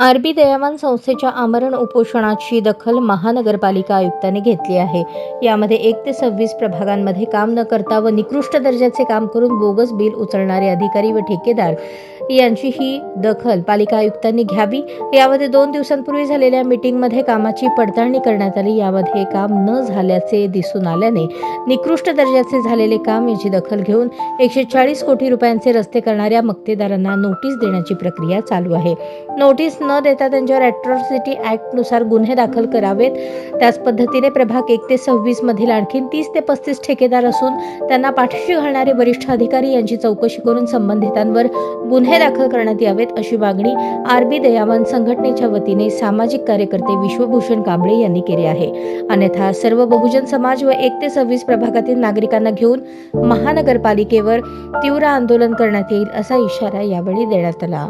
RB दयावान संस्थेच्या आमरण उपोषणाची दखल महानगरपालिका आयुक्तांनी घेतली आहे. यामध्ये एक ते सव्वीस प्रभागांमध्ये काम न करता व निकृष्ट दर्जाचे काम करून बोगस बिल उचलणारे अधिकारी व ठेकेदार यांची ही दखल पालिका आयुक्तांनी घ्यावी. यामध्ये दोन दिवसांपूर्वी झालेल्या मीटिंगमध्ये कामाची पडताळणी करण्यात आली. यामध्ये काम न झाल्याचे दिसून आल्याने निकृष्ट दर्जाचे झालेले काम याची दखल घेऊन एकशे चाळीस कोटी रुपयांचे रस्ते करणाऱ्या मक्तेदारांना नोटीस देण्याची प्रक्रिया चालू आहे. नोटीस न देता त्यांच्यावर ॲट्रॉसिटी ॲक्टनुसार गुन्हे दाखल करावेत. त्याच पद्धतीने प्रभाग एक ते सव्वीसमधील आणखी आणखीन तीस ते पस्तीस ठेकेदार असून त्यांना पाठीशी घालणारे वरिष्ठ अधिकारी यांची चौकशी करून संबंधितांवर गुन्हे दाखल करण्यात यावेत अशी मागणी आरबी दयावान संघटनेच्या वतीने सामाजिक कार्यकर्ते विश्वभूषण कांबळे यांनी केली आहे. अन्यथा सर्व बहुजन समाज व एक ते सव्वीस प्रभागातील नागरिकांना घेऊन महानगरपालिकेवर तीव्र आंदोलन करण्यात येईल असा इशारा यावेळी देण्यात आला.